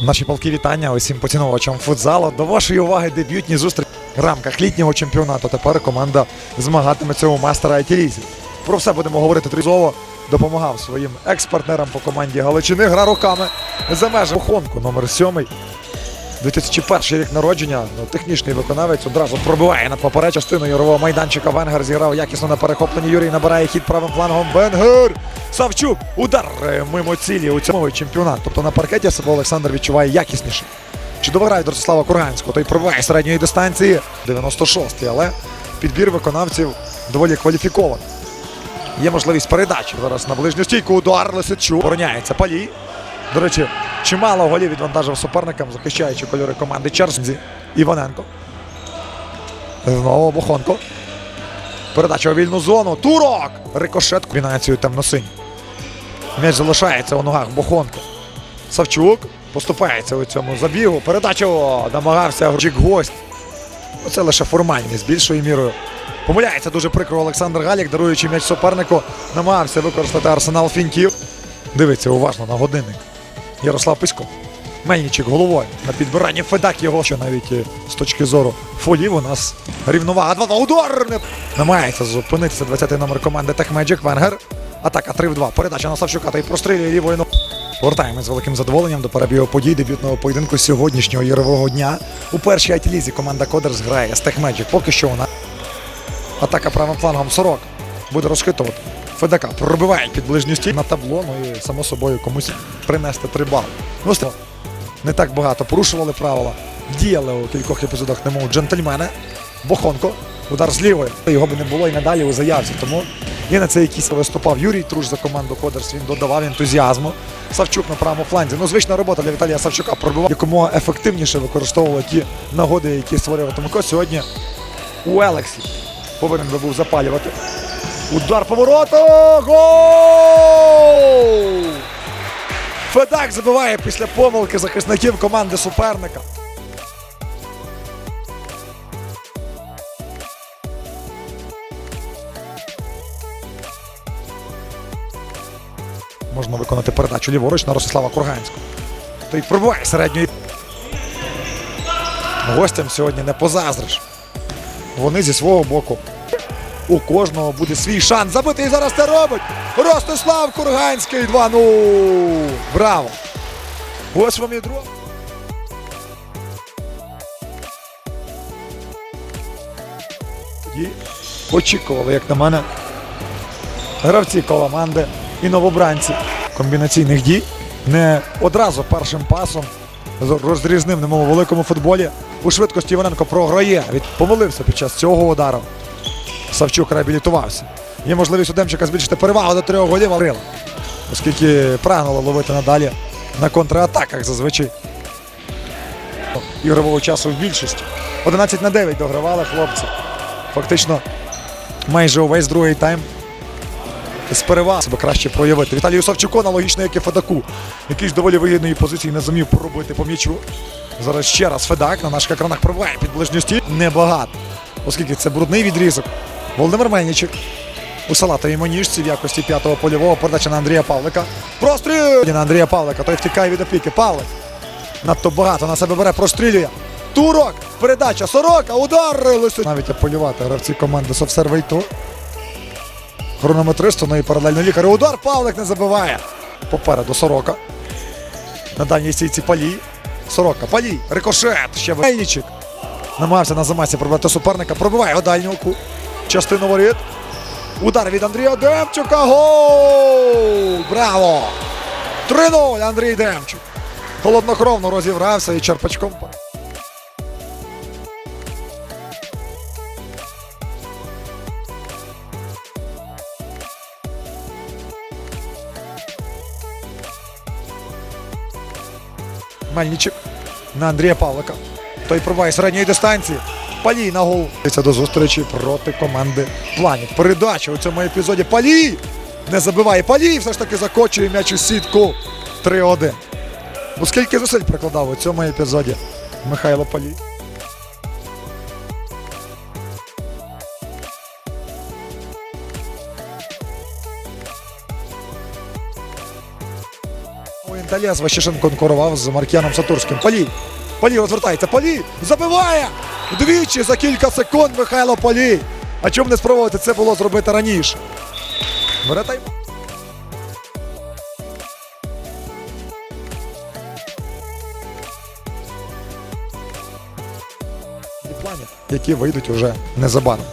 Наші полки вітання усім поціновувачам футзалу. До вашої уваги дебютні зустрічі в рамках літнього чемпіонату. Тепер команда змагатиметься у мастера IT-лізі. Про все будемо говорити тризово. Допомагав своїм екс-партнерам по команді Галичини. Гра руками за межами Хонку, номер 7. 2001 рік народження. Ну, технічний виконавець одразу пробиває над поперед частину ігрового майданчика. Венгер зіграв якісно на перехопленні. Юрій набирає хід правим флангом. Венгер! Савчук! Удар е, мимо цілі у цьому чемпіонат. Тобто на паркеті себе Олександр відчуває якісніше. Чудово грає Ростислава Курганського. Той пробиває середньої дистанції 96-й, але підбір виконавців доволі кваліфікований. Є можливість передачі зараз на ближню стійку. Удар Лисичук. Обороняється Палій. До речі, чимало голів відвантажив суперникам, захищаючи кольори команди Черзі. Іваненко. Знову Бохонко. Передача у вільну зону. Турок! Рикошет комбінацією темно-синь. М'яч залишається у ногах Бохонко. Савчук поступається у цьому забігу. Передачу намагався Гручик гость. Оце лише формальність більшою мірою. Помиляється дуже прикро Олександр Галік, даруючи м'яч супернику, намагався використати арсенал фінтів. Дивиться уважно на годинник. Ярослав Писько. Мельничик головою на підбиранні Федак його, що навіть е, з точки зору фолів у нас рівновага. Два удар не намагається зупинитися 20-й номер команди Техмеджик Венгер. Атака 3 в 2. Передача на Савчука та й прострілює лівою ногою. Повертаємось з великим задоволенням до перебігу подій дебютного поєдинку сьогоднішнього ігрового дня. У першій айті-лізі команда Кодерс грає з Техмеджик. Поки що вона атака правим флангом Сорок буде розхитувати. Федака пробиває під ближню стіну на табло, ну і само собою комусь принести три бали. Ну, не так багато порушували правила. Діяли у кількох епізодах, немов джентльмени. Бохонко. Удар з лівої. Його би не було і надалі у заявці. Тому і на це якийсь виступав Юрій Труш за команду Кодерс. Він додавав ентузіазму. Савчук на правому фланзі. Ну, звична робота для Віталія Савчука пробивав якомога ефективніше використовував ті нагоди, які створював Томко. Сьогодні у Елексі повинен би був запалювати. Удар повороту! Гол! Федак забиває після помилки захисників команди суперника. Можна виконати передачу ліворуч на Ростислава Курганського. Той пробиває середньої. Гостям сьогодні не позаздриш. Вони зі свого боку. У кожного буде свій шанс забити і зараз це робить. Ростислав Курганський 2-0. Браво! Ось вам і друг. І очікували, як на мене, гравці команди і новобранці комбінаційних дій не одразу першим пасом розрізнив немов у великому футболі. У швидкості Іваненко програє. Від помилився під час цього удару. Савчук реабілітувався. Є можливість у Демчика збільшити перевагу до трьох голів Аврила, оскільки прагнуло ловити надалі на контратаках зазвичай. Ігрового часу в більшості. 11 на 9 догравали хлопці. Фактично майже увесь другий тайм з переваг себе краще проявити. Віталію Савчуку аналогічно, як і Федаку, який з доволі вигідної позиції не зумів поробити по м'ячу. Зараз ще раз Федак на наших екранах пробиває під ближню. Небагато, оскільки це брудний відрізок. Володимир Мельничик у салатовій маніжці в якості п'ятого польового передача на Андрія Павлика. Простріл на Андрія Павлика. Той втікає від опіки. Павлик. Надто багато на себе бере, прострілює. Турок! Передача Сорока! Удар! Лисичук. Навіть аполювати гравці команди то. Хронометристу, ну і паралельно лікарю. Удар Павлик не забиває. Попереду Сорока. На дальній стійці Палій. Сорока. Палій. Рикошет. Ще Мельничик. Намагався на замасі пробити суперника. Пробиває у дальню ку. Частину воріт. Удар від Андрія Демчука. Гол! Браво! 3-0 Андрій Демчук. Холоднокровно розігрався і черпачком. Мельничик на Андрія Павлика. Той пробиває середньої дистанції. Палій на гол. Це до зустрічі проти команди Планів. Передача у цьому епізоді. Палій не забиває. Палій все ж таки закочує м'яч у сітку. 3-1. Ну скільки зусиль прикладав у цьому епізоді Михайло Палій. У інтер- Ващишин конкурував з Маркіаном Сатурським. Полій. Полій розвертається. полі забиває! Вдвічі за кілька секунд Михайло Полій. А чому не спробувати це було зробити раніше? Бере тайм. які вийдуть уже незабаром.